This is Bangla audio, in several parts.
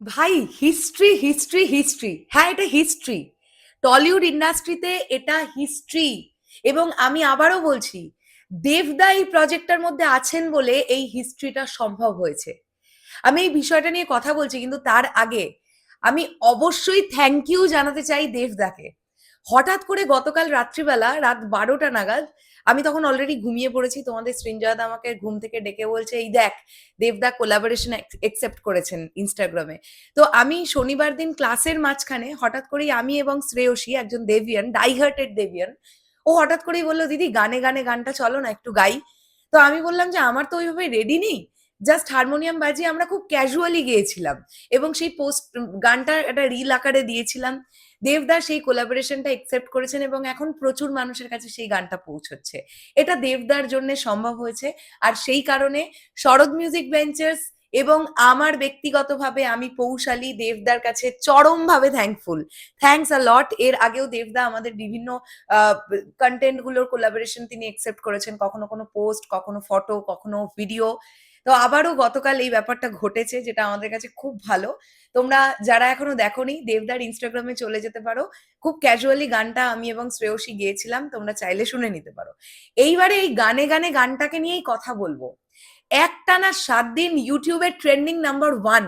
ভাই হিস্ট্রি হিস্ট্রি হিস্ট্রি হ্যাঁ এটা হিস্ট্রি টলিউড ইন্ডাস্ট্রিতে এটা হিস্ট্রি এবং আমি আবারও বলছি দেবদা এই প্রজেক্টটার মধ্যে আছেন বলে এই হিস্ট্রিটা সম্ভব হয়েছে। আমি এই বিষয়টা নিয়ে কথা বলছি, কিন্তু তার আগে আমি অবশ্যই থ্যাংক ইউ জানাতে চাই দেবদাকে হঠাৎ করে গতকাল রাত্রিবেলা রাত বারোটা নাগাদ আমি তখন অলরেডি ঘুমিয়ে পড়েছি। তোমাদের সৃঞ্জয়দা আমাকে ঘুম থেকে ডেকে বলছে, এই দেখ, দেবদা কোলাবোরেশন একসেপ্ট করেছেন ইনস্টাগ্রামে তো আমি শনিবার দিন ক্লাসের মাঝখানে হঠাৎ করেই আমি এবং শ্রেয়সী, একজন দেবিয়ান ডাইহার্টেড দেবিয়ান, ও হঠাৎ করেই বলল, দিদি, গানে গানে গানটা চলো না, একটু গাই। তো আমি বললাম যে, আমার তো ওইভাবে রেডি নেই। জাস্ট হারমোনিয়াম বাজিয়ে আমরা খুব ক্যাজুয়ালি গিয়েছিলাম এবং সেই পোস্ট গানটা একটা রিল আকারে দিয়েছিলাম। দেবদা সেই কোলাবোরেশনটা একসেপ্ট করেছেন এবং এখন প্রচুর মানুষের কাছে সেই গানটা পৌঁছচ্ছে। এটা দেবদার জন্য সম্ভব হয়েছে। আর সেই কারণে শরৎ মিউজিক ভেঞ্চার্স এবং আমার ব্যক্তিগতভাবে আমি পৌশালী দেবদার কাছে চরমভাবে থ্যাঙ্কফুল থ্যাঙ্কস আ লট এর আগেও দেবদা আমাদের বিভিন্ন কন্টেন্টগুলোর কোলাবোরেশন তিনি একসেপ্ট করেছেন। কখনো কোনো পোস্ট কখনো ফটো কখনো ভিডিও তো আবারও গতকাল এই ব্যাপারটা ঘটেছে যেটা আমাদের কাছে খুব ভালো। তোমরা যারা এখনও দেখোনি, দেবদার ইনস্টাগ্রামে চলে যেতে পারো। খুব ক্যাজুয়ালি গানটা আমি এবং শ্রেয়সী গিয়েছিলাম, তোমরা চাইলে শুনে নিতে পারো। এইবারে এই গানে গানে গানটাকে নিয়েই কথা বলব। একটানা সাত দিন ইউটিউবের ট্রেন্ডিং নাম্বার ওয়ান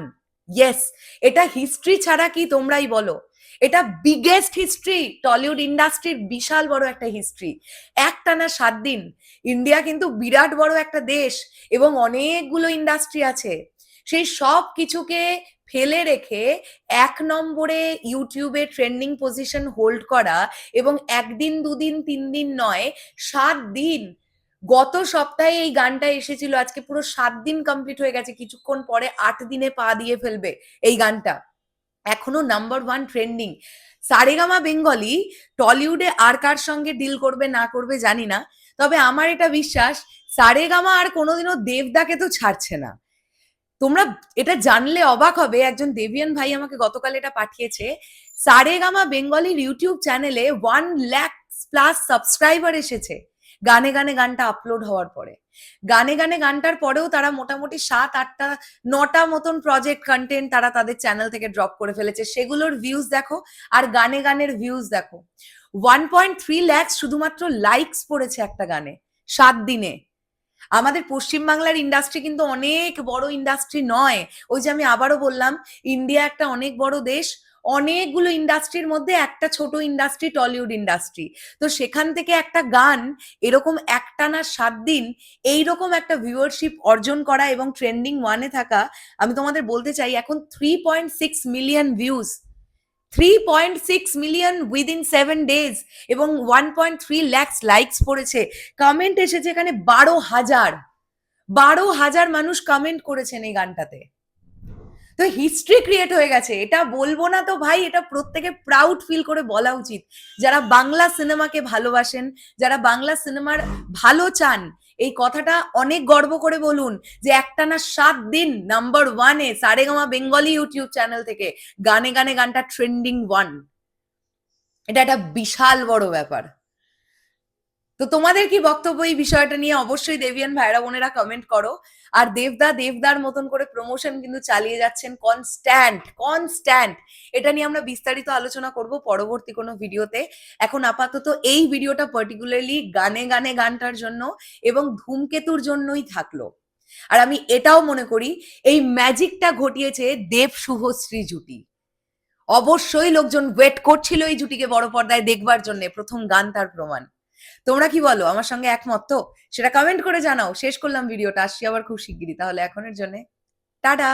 ইয়েস এটা হিস্ট্রি ছাড়া কি তোমরাই বলো? এটা বিগেস্ট হিস্ট্রি টলিউড ইন্ডাস্ট্রির বিশাল বড় একটা হিস্ট্রি একটানা সাত দিন ইন্ডিয়া কিন্তু বিরাট বড় একটা দেশ এবং অনেকগুলো ইন্ডাস্ট্রি আছে। সেই সব কিছুকে ফেলে রেখে এক নম্বরে ইউটিউবে ট্রেন্ডিং পজিশন হোল্ড করা এবং একদিন, দুদিন তিন দিন নয়, সাত দিন। গত সপ্তাহে এই গানটা এসেছিল, আজকে পুরো সাত দিন কমপ্লিট হয়ে গেছে, কিছুক্ষণ পরে আট দিনে পা দিয়ে ফেলবে এই গানটা। এখনও number one trending Saregama Bengali টলিউডে আর কার সঙ্গে ডিল করবে, না করবে জানি না, তবে আমার এটা বিশ্বাস, সারেগামা আর কোনোদিনও দেবদাকে তো ছাড়ছে না। তোমরা এটা জানলে অবাক হবে, একজন দেবিয়ান ভাই আমাকে গতকাল এটা পাঠিয়েছে, সারেগামা বেঙ্গলির ইউটিউব চ্যানেলে ওয়ান ল্যাক প্লাস সাবস্ক্রাইবার এসেছে। গানে গানে গানটা আপলোড হওয়ার পরে। গানে গানে গানটার পরেও তারা মোটামুটি সাত, আটটা, নটা মতন প্রজেক্ট কন্টেন্ট তারা তাদের চ্যানেল থেকে ড্রপ করে ফেলেছে। সেগুলোর ভিউজ দেখো আর গানে গানের ভিউজ দেখো। ওয়ান পয়েন্ট থ্রি ল্যাক্স শুধুমাত্র লাইকস পড়েছে একটা গানে সাত দিনে। আমাদের পশ্চিমবাংলার ইন্ডাস্ট্রি কিন্তু অনেক বড় ইন্ডাস্ট্রি নয়। ওই যে আমি আবারও বললাম ইন্ডিয়া একটা অনেক বড় দেশ অনেকগুলো ইন্ডাস্ট্রির মধ্যে একটা ছোট ইন্ডাস্ট্রি টলিউড ইন্ডাস্ট্রি তো সেখান থেকে একটা গান এরকম একটানা সাত দিন এইরকম একটা ভিউয়ারশিপ অর্জন করা এবং ট্রেন্ডিং ওয়ানে থাকা, আমি তোমাদের বলতে চাই এখন three point six million views three point six million within seven days এবং one point three lakhs likes পড়েছে। কমেন্ট এসেছে এখানে বারো হাজার। বারো হাজার মানুষ কমেন্ট করেছেন এই গানটাতে। তো হিস্ট্রি ক্রিয়েট হয়ে গেছে। এটা বলব না তো ভাই, এটা প্রত্যেকে প্রাউড ফিল করে বলা উচিত। যারা বাংলা সিনেমাকে ভালোবাসেন, যারা বাংলা সিনেমার ভালো চান, এই কথাটা অনেক গর্ব করে বলুন যে একটানা সাত দিন নাম্বার ওয়ানে সারেগামা বেঙ্গলি ইউটিউব চ্যানেল থেকে গানে গানে গানটা ট্রেন্ডিং ওয়ান এটা একটা বিশাল বড় ব্যাপার। তো তোমাদের কি বক্তব্য এই বিষয়টা নিয়ে? অবশ্যই দেবিয়ান ভাইরা বোনেরা কমেন্ট করো। আর দেবদা, দেবদার মতন করে প্রমোশন কিন্তু চালিয়ে যাচ্ছেন কনস্ট্যান্ট কনস্ট্যান্ট এটা নিয়ে আমরা বিস্তারিত আলোচনা করব পরবর্তী কোনো ভিডিওতে। এখন আপাতত এই ভিডিওটা পার্টিকুলারলি গানে গানে গানটার জন্য এবং ধূমকেতুর জন্যই থাকল। আর আমি এটাও মনে করি, এই ম্যাজিকটা ঘটিয়েছে দেব শুভশ্রী জুটি। অবশ্যই লোকজন ওয়েট করছিল এই জুটিকে বড় পর্দায় দেখবার জন্য, প্রথম গান তার প্রমাণ। তোমরা কি বলো? আমার সঙ্গে একমত তো? সেটা কমেন্ট করে জানাও। শেষ করলাম ভিডিওটা। আসছি আবার খুব শিগগিরই। তাহলে এখনের জন্য। টাটা!